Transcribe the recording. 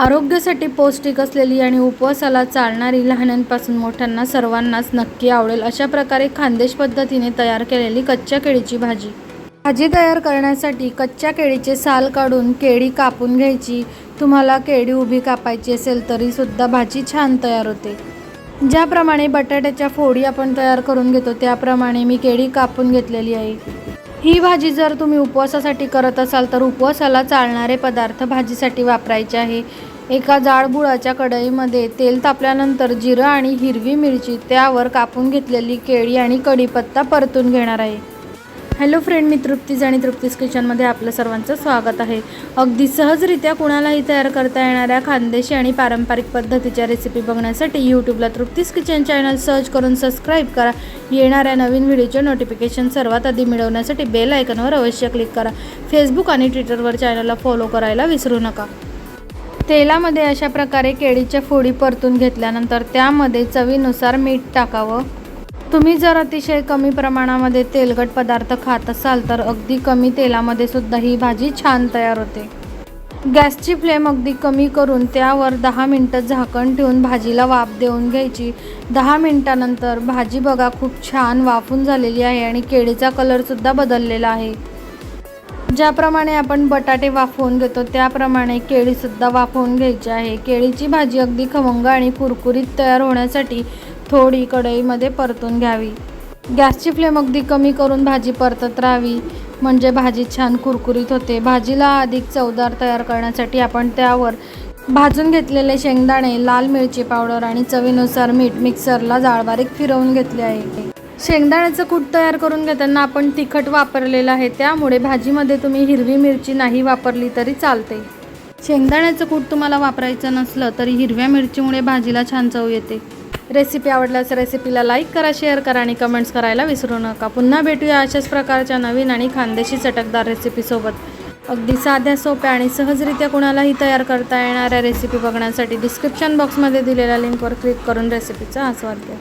आरोग्यासाठी पौष्टिक असलेली आणि उपवासाला चालणारी लहानांपासून मोठ्यांना सर्वांनाच नक्की आवडेल अशा प्रकारे खानदेश पद्धतीने तयार केलेली कच्च्या केळीची भाजी. भाजी तयार करण्यासाठी कच्च्या केळीचे साल काढून केळी कापून घ्यायची. तुम्हाला केळी उभी कापायची असेल तरीसुद्धा भाजी छान तयार होते. ज्याप्रमाणे बटाट्याच्या फोडी आपण तयार करून घेतो त्याप्रमाणे मी केळी कापून घेतलेली आहे. ही भाजी जर तुम्ही उपवासासाठी करत असाल तर उपवासाला चालणारे पदार्थ भाजीसाठी वापरायचे आहे. एका जाडबुळाच्या कढईमध्ये तेल तापल्यानंतर जिरं आणि हिरवी मिरची त्यावर कापून घेतलेली केळी आणि कढीपत्ता परतून घेणार आहे. हॅलो फ्रेंड मी तृप्तीज आणि तृप्तीज किचनमध्ये आपलं सर्वांचं स्वागत आहे. अगदी सहजरित्या कुणालाही तयार करता येणाऱ्या खानदेशी आणि पारंपरिक पद्धतीच्या रेसिपी बघण्यासाठी यूट्यूबला तृप्तीज किचन चॅनल सर्च करून सबस्क्राईब करा. येणाऱ्या नवीन व्हिडिओचे नोटिफिकेशन सर्वात आधी मिळवण्यासाठी बेल आयकनवर अवश्य क्लिक करा. फेसबुक आणि ट्विटरवर चॅनलला फॉलो करायला विसरू नका. तेलामध्ये अशा प्रकारे केळीच्या फोडी परतून घेतल्यानंतर त्यामध्ये चवीनुसार मीठ टाकावं. तुम्ही जर अतिशय कमी प्रमाणामध्ये तेलकट पदार्थ खात असाल तर अगदी कमी तेलामध्ये सुद्धा ही भाजी छान तयार होते. गॅसची फ्लेम अगदी कमी करून त्यावर दहा मिनटं झाकण ठेवून भाजीला वाफ देऊन घ्यायची. दहा मिनटानंतर भाजी बघा खूप छान वाफून झालेली आहे आणि केळीचा कलरसुद्धा बदललेला आहे. ज्याप्रमाणे आपण बटाटे वाफवून घेतो त्याप्रमाणे केळीसुद्धा वाफवून घ्यायची आहे. केळीची भाजी अगदी खमंग आणि कुरकुरीत तयार होण्यासाठी थोडी कढईमध्ये परतून घ्यावी. गॅसची फ्लेम अगदी कमी करून भाजी परतत राहावी. म्हणजे भाजी छान कुरकुरीत होते. भाजीला अधिक चवदार तयार करण्यासाठी आपण त्यावर भाजून घेतलेले शेंगदाणे लाल मिरची पावडर आणि चवीनुसार मीठ मिक्सरला जाळबारीक फिरवून घेतले आहे. शेंगदाण्याचं कूट तयार करून घेताना आपण तिखट वापरलेलं आहे. त्यामुळे भाजीमध्ये तुम्ही हिरवी मिरची नाही वापरली तरी चालते. शेंगदाण्याचं कूट तुम्हाला वापरायचं नसलं तरी हिरव्या मिरचीमुळे भाजीला छान चव येते. रेसिपी आवडल्यास रेसिपीला लाईक करा शेअर करा आणि कमेंट्स करायला विसरू नका. पुन्हा भेटूया अशाच प्रकारच्या नवीन आणि खानदेशी चटकदार रेसिपीसोबत अगदी साध्या सोप्या आणि सहजरित्या कुणालाही तयार करता येणाऱ्या रेसिपी बघण्यासाठी डिस्क्रिप्शन बॉक्समध्ये दिलेल्या लिंकवर क्लिक करून रेसिपीचा आस्वाद घ्या.